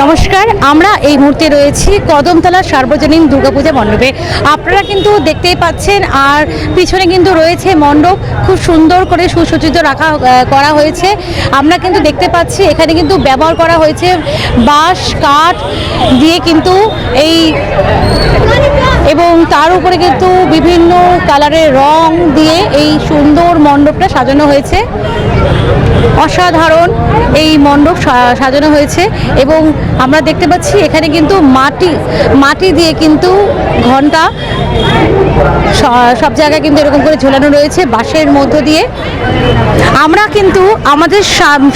নমস্কার, আমরা এই মুহূর্তে রয়েছি কদমতলা সার্বজনীন দুর্গাপূজা মণ্ডপে। আপনারা কিন্তু দেখতেই পাচ্ছেন, আর পিছনে কিন্তু রয়েছে মণ্ডপ, খুব সুন্দর করে সুসজ্জিত রাখা করা হয়েছে। আমরা কিন্তু দেখতে পাচ্ছি, এখানে কিন্তু ব্যবহার করা হয়েছে বাঁশ, কাঠ দিয়ে কিন্তু এই এবং তার উপরে কিন্তু বিভিন্ন কালারের রং দিয়ে এই সুন্দর মণ্ডপটা সাজানো হয়েছে। অসাধারণ এই মণ্ডপ সাজানো হয়েছে এবং আমরা দেখতে পাচ্ছি এখানে কিন্তু মাটি মাটি দিয়ে কিন্তু ঘণ্টা সব জায়গায় কিন্তু এরকম করে ঝোলানো রয়েছে বাঁশের মধ্য দিয়ে। আমরা কিন্তু আমাদের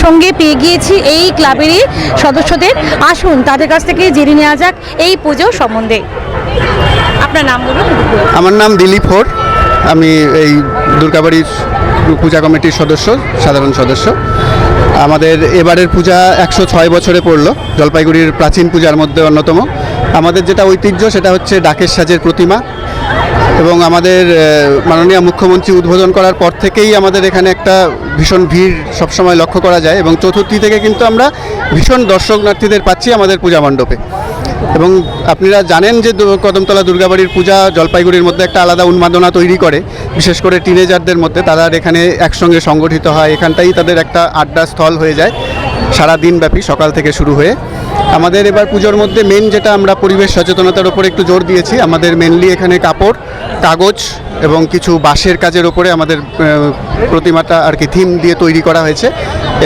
সঙ্গে পেয়ে গিয়েছি এই ক্লাবেরই সদস্যদের। আসুন, তাদের কাছ থেকে জেনে নেওয়া যাক এই পুজো সম্বন্ধে। আপনার নাম বলুন। আমার নাম দিলীপ হোর। আমি এই দুর্গাবাড়ির পূজা কমিটির সদস্য, সাধারণ সদস্য। আমাদের এবারের পূজা একশো ছয় বছরে পড়ল। জলপাইগুড়ির প্রাচীন পূজার মধ্যে অন্যতম। আমাদের যেটা ঐতিহ্য সেটা হচ্ছে ডাকের সাজের প্রতিমা এবং আমাদের মাননীয় মুখ্যমন্ত্রী উদ্বোধন করার পর থেকেই আমাদের এখানে একটা ভীষণ ভিড় সবসময় লক্ষ্য করা যায় এবং চতুর্থী থেকে কিন্তু আমরা ভীষণ দর্শনার্থীদের পাচ্ছি আমাদের পূজা মণ্ডপে। এবং আপনারা জানেন যে কদমতলা দুর্গাবাড়ির পূজা জলপাইগুড়ির মধ্যে একটা আলাদা উন্মাদনা তৈরি করে, বিশেষ করে টিনেজারদের মধ্যে। তারা এখানে একসঙ্গে সংগঠিত হয়, এখানটাই তাদের একটা আড্ডা স্থল হয়ে যায়। সারা দিনব্যাপী সকাল থেকে শুরু হয়ে আমাদের এবার পুজোর মধ্যে মেন যেটা আমরা পরিবেশ সচেতনতার উপর একটু জোর দিয়েছি, আমাদের মেনলি এখানে কাপড়, কাগজ এবং কিছু বাঁশের কাজের ওপরে আমাদের প্রতিমাটা আর কি থিম দিয়ে তৈরি করা হয়েছে।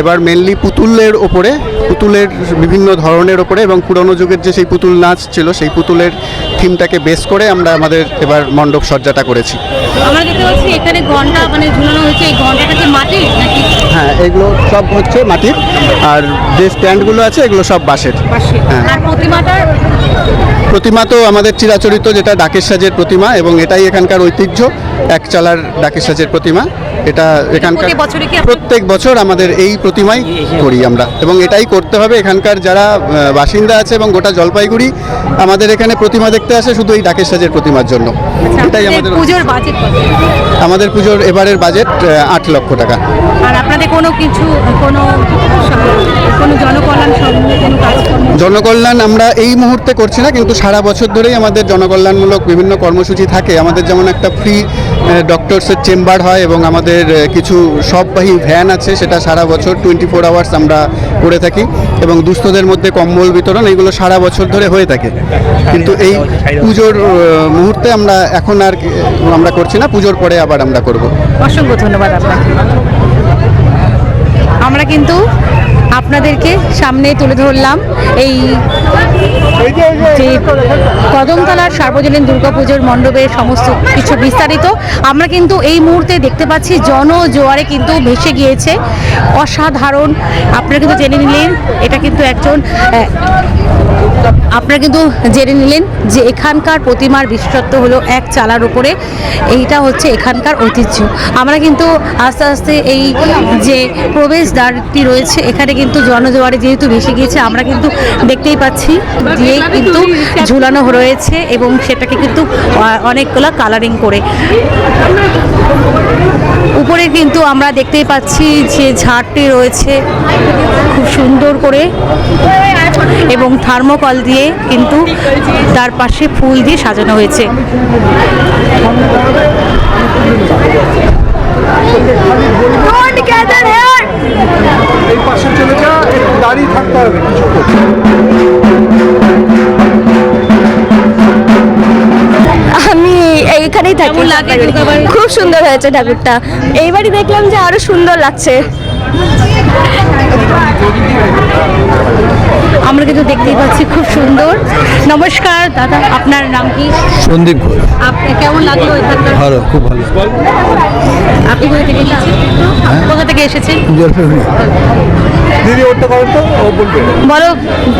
এবার মেনলি পুতুলের ওপরে, পুতুলের বিভিন্ন ধরনের ওপরে এবং পুরনো যুগের যে সেই পুতুল নাচ ছিল, সেই পুতুলের থিমটাকে বেস করে আমরা আমাদের এবার মণ্ডপ সজ্জাটা করেছি। আমরা দেখতে পাচ্ছি এখানে ঘণ্টা মানে ঝুলানো হয়েছে। এই ঘন্টাটা কি মাটির নাকি? হ্যাঁ এগুলো সব হচ্ছে মাটির। আর যে স্ট্যান্ডগুলো আছে এগুলো সব বাঁশের। হ্যাঁ। আর প্রতিমাটার প্রতিমা তো আমাদের চিরাচরিত যেটা ডাকের সাজের প্রতিমা এবং এটাই এখানকার ঐতিহ্য। এক চালার ডাকের সাজের প্রতিমা। এটা এখানকার প্রত্যেক বছর আমাদের এই প্রতিমাই করি আমরা। এবং এটাই করতে হবে এখানকার যারা বাসিন্দা আছে এবং গোটা জলপাইগুড়ি আমাদের এখানে প্রতিমা দেখতে আসে শুধু এই ডাকের সাজের প্রতিমার জন্য। এটাই আমাদের পুজোর বাজেট আমাদের পুজোর এবারের বাজেট আট লক্ষ টাকা। আর আপনাদের কোনো কিছু কোনো জনকল্যাণ আমরা এই মুহূর্তে করছি না কিন্তু সারা বছর ধরেই আমাদের জনকল্যাণমূলক বিভিন্ন কর্মসূচি থাকে। আমাদের যেমন একটা ফ্রি ডক্টরসের চেম্বার হয় এবং আমাদের আহ, কিছু সববাহী ভ্যান আছে সেটা সারা বছর টোয়েন্টি ফোর আওয়ার্স আমরা করে থাকি এবং দুস্থদের মধ্যে কম্বল বিতরণ এইগুলো সারা বছর ধরে হয়ে থাকে। কিন্তু এই পুজোর মুহূর্তে আমরা এখন আর আমরা করছি না পুজোর পরে আবার আমরা করব। অসংখ্য ধন্যবাদ আমরা কিন্তু আপনাদেরকে সামনে তুলে ধরলাম এই যে কদমতলার সার্বজনীন দুর্গাপুজোর মণ্ডপের সমস্ত কিছু বিস্তারিত। আমরা কিন্তু এই মুহূর্তে দেখতে পাচ্ছি জনজোয়ারে কিন্তু ভেসে গিয়েছে। অসাধারণ, আপনারা কিন্তু জেনে নিলেন, এটা কিন্তু একজন আপনারা কিন্তু জেনে নিলেন যে এখানকার প্রতিমার বিশেষত্ব হলো এক চালার উপরে। এইটা হচ্ছে এখানকার ঐতিহ্য। আমরা কিন্তু আস্তে আস্তে এই যে প্রবেশদ্বারটি রয়েছে, এখানে কিন্তু জনজোয়ারে যেহেতু ভেসে গিয়েছে, আমরা কিন্তু দেখতেই পাচ্ছি যে কিন্তু ঝুলানো রয়েছে এবং সেটাকে কিন্তু অনেকগুলো কালারিং করে। উপরে কিন্তু আমরা দেখতেই পাচ্ছি যে ঝাড়টি রয়েছে খুব সুন্দর করে এবং থার্মোকল দিয়ে কিন্তু তার পাশে ফুল দিয়ে সাজানো হয়েছে। এইখানেই থাকি? খুব সুন্দর হয়েছে ঠাকুরটা। এইবারই দেখলাম যে আরও সুন্দর লাগছে। আমরা কিন্তু দেখতেই পাচ্ছি খুব সুন্দর। নমস্কার দাদা আপনার নাম কি? সন্দীপ ঘোষ। আপনি কেমন লাগল এখানকার? ভালো খুব ভালো। আপনি কোথা থেকে এসেছেন? কোথা থেকে এসেছেন? দিদি ওটা করেন তো ও বলবে। বলো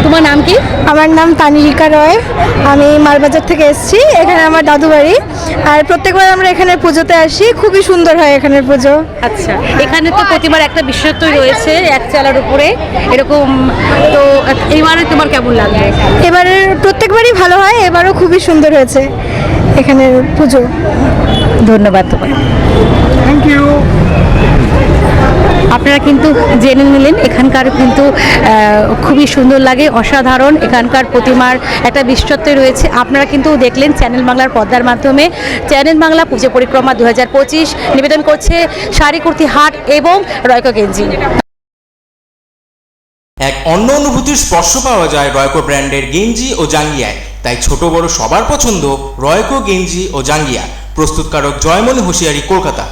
তোমার নাম কি? আমার নাম তানিরিকা রয়। আমি মালবাজার থেকে এসেছি এখানে আমার দাদু বাড়ি আর প্রত্যেকবার আমরা এখানে পুজোতে আসি খুবই সুন্দর হয় এখানের পুজো। আচ্ছা এখানে তো প্রতিবার একটা বিশেষত্বই রয়েছে এক চালার উপরে। এরকম তো এইবারে তোমার কেমন লাগল এবারের প্রত্যেকবারই ভালো হয় এবারও খুবই সুন্দর হয়েছে এখানের পুজো। ধন্যবাদ তোমার থ্যাংক ইউ আপনারা কিন্তু জেনে নিলেন, এখানকার কিন্তু খুবই সুন্দর লাগে, অসাধারণ। এখানকার প্রতিমার একটা বিশ্বত্ব রয়েছে। আপনারা কিন্তু দেখলেন চ্যানেল বাংলার পর্দার মাধ্যমে। চ্যানেল বাংলা পুজো পরিক্রমা দু হাজার পঁচিশ নিবেদন করছে শাড়ি, কুর্তি, হাট এবং রয়কো গেঞ্জি। এক অন্য অনুভূতির স্পর্শ পাওয়া যায় রয়কো ব্র্যান্ডের গেঞ্জি ও জাঙ্গিয়ায় তাই ছোট বড় সবার পছন্দ রয়কো গেঞ্জি ও জাঙ্গিয়া। প্রস্তুতকারক জয়মণি হুঁশিয়ারি কলকাতা।